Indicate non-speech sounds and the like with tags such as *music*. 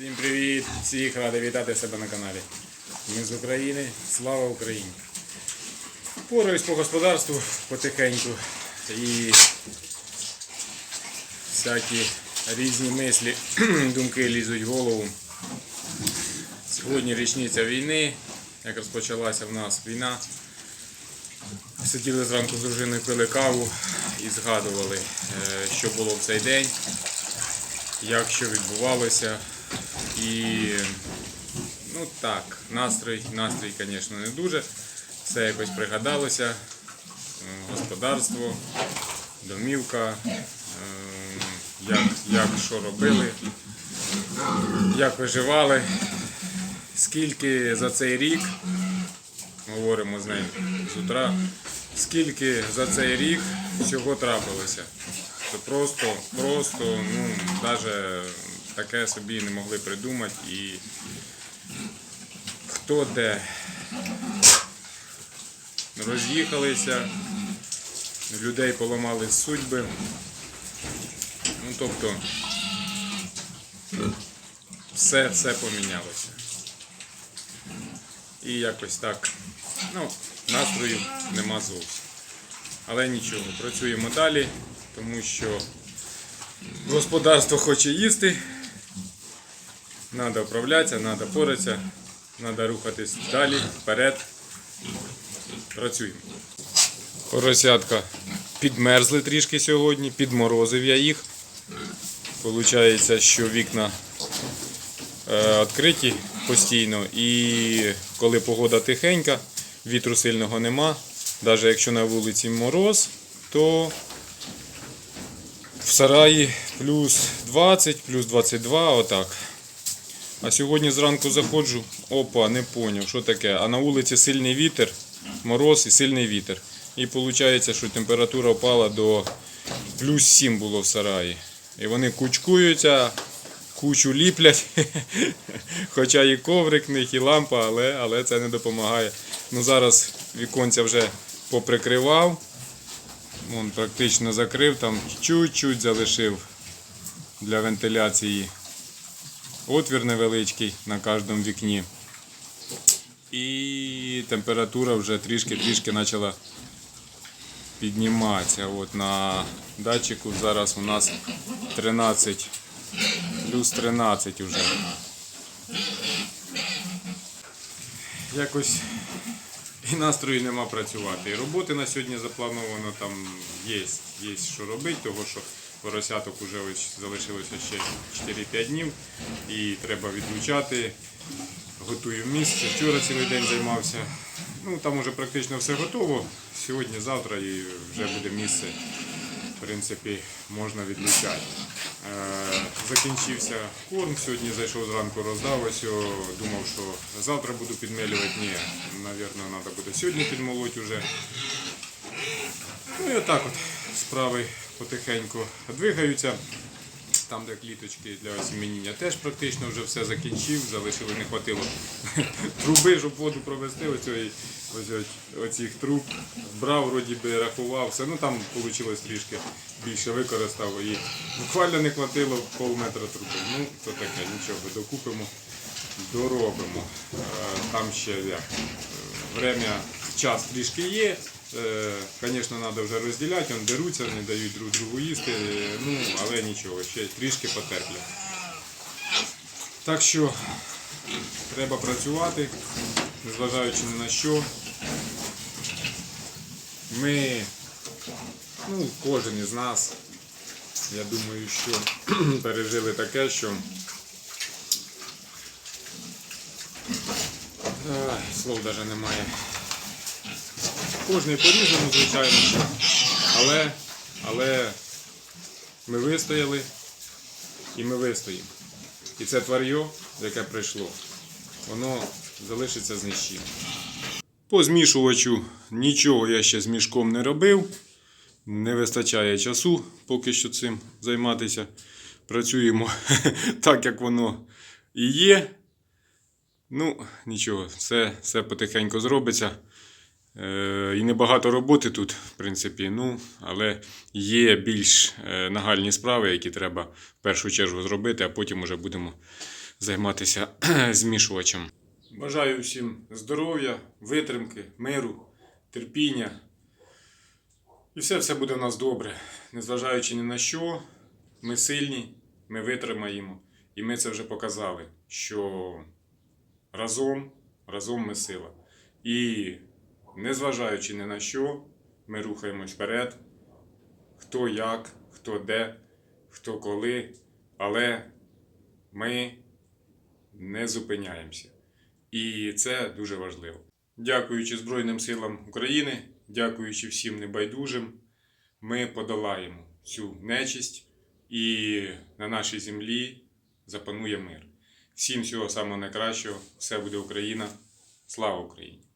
Привіт всіх, радий вітати себе на каналі. Ми з України. Слава Україні! Пораюсь по господарству потихеньку і всякі різні мислі, *clears throat* думки лізуть в голову. Сьогодні річниця війни, як розпочалася в нас війна. Сиділи зранку з дружиною, пили каву і згадували, е, що було в цей день, як що відбувалося. І ну так, настрій, настрій, звісно, не дуже. Все якось пригадалося. Е, Господарство, домівка, е, як, як що робили, як виживали, скільки за цей рік, говоримо з нею з утра, скільки за цей рік всього трапилося. Це просто, просто, ну, навіть таке собі не могли придумати і хто де роз'їхалися, людей поламали судьби. Ну, тобто, все, все помінялося. І якось так, ну, настрою нема зовсім. Але нічого, працюємо далі, тому що господарство хоче їсти, треба вправлятися, треба поратися, треба рухатись далі, вперед. Працюємо. Поросятка підмерзли трішки сьогодні, підморозив я їх. Получається, що вікна е, відкриті постійно і коли погода тихенька, вітру сильного нема. Навіть якщо на вулиці мороз, то в сараї плюс 20, плюс 22, отак. А сьогодні зранку заходжу, опа, не поняв, що таке. А на вулиці сильний вітер, мороз і сильний вітер. І виходить, що температура впала до плюс 7 було в сараї. І вони кучкуються, кучу ліплять. *laughs* Хоча і коврик в них, і лампа, але, але це не допомагає. Ну зараз віконця вже поприкривав. Вон практично закрив, там чуть-чуть залишив для вентиляції. Отвір невеличкий на кожному вікні. І температура вже трішки-трішки почала підніматися. От на датчику зараз у нас 13, плюс 13 вже. Якось і настрою нема працювати. І роботи на сьогодні заплановано там є, є що робити, того що поросяток вже залишилося ще 4-5 днів і треба відлучати. Готую місце. Вчора цілий день займався. Ну там вже практично все готово. Сьогодні, завтра і вже буде місце. В принципі, можна відлучати. Е, закінчився корм. Сьогодні зайшов зранку, роздав ось. Думав, що завтра буду підмелювати. Ні, напевно, треба буде сьогодні підмолоти вже. Ну і отак от справи потихеньку двигаються. Там, де кліточки для осіменіння, теж практично вже все закінчив, залишили, не хватило *laughs* труби, щоб воду провести, оцьої, ось, оцих труб. Брав, вроді би рахував, все. Ну там вийшло трішки більше використав і буквально не хватило пол метра труби. Ну, то таке, нічого, докупимо, доробимо. Е, Там ще як, е, час трішки є. Звісно, треба вже розділяти, вони деруться, не дають друг другу їсти, е, ну, але нічого, ще трішки потерплю. Так що треба працювати, незважаючи ні на що. Ми, ну, кожен із нас, я думаю, що *clears throat* пережили таке, що слов навіть немає. Кожний по-різному, звичайно. Але, але ми вистояли і ми вистоїмо. І це тварьо, яке прийшло, воно залишиться з. По змішувачу нічого я ще з мішком не робив. Не вистачає часу поки що цим займатися. Працюємо *laughs* так, як воно і є. Ну, нічого, все, все потихеньку зробиться. Е, і небагато роботи тут, в принципі, ну, але є більш е, нагальні справи, які треба в першу чергу зробити, а потім вже будемо займатися *clears throat* змішувачем. Бажаю всім здоров'я, витримки, миру, терпіння. І все все буде у нас добре. Незважаючи ні на що, ми сильні, ми витримаємо. І ми це вже показали, що разом, разом ми сила. І незважаючи ні на що, ми рухаємось вперед. Хто як, хто де, хто коли, але ми не зупиняємося. І це дуже важливо. Дякуючи Збройним силам України, дякуючи всім небайдужим, ми подолаємо цю нечисть і на нашій землі запанує мир. Всім всього самого найкращого, все буде Україна. Слава Україні!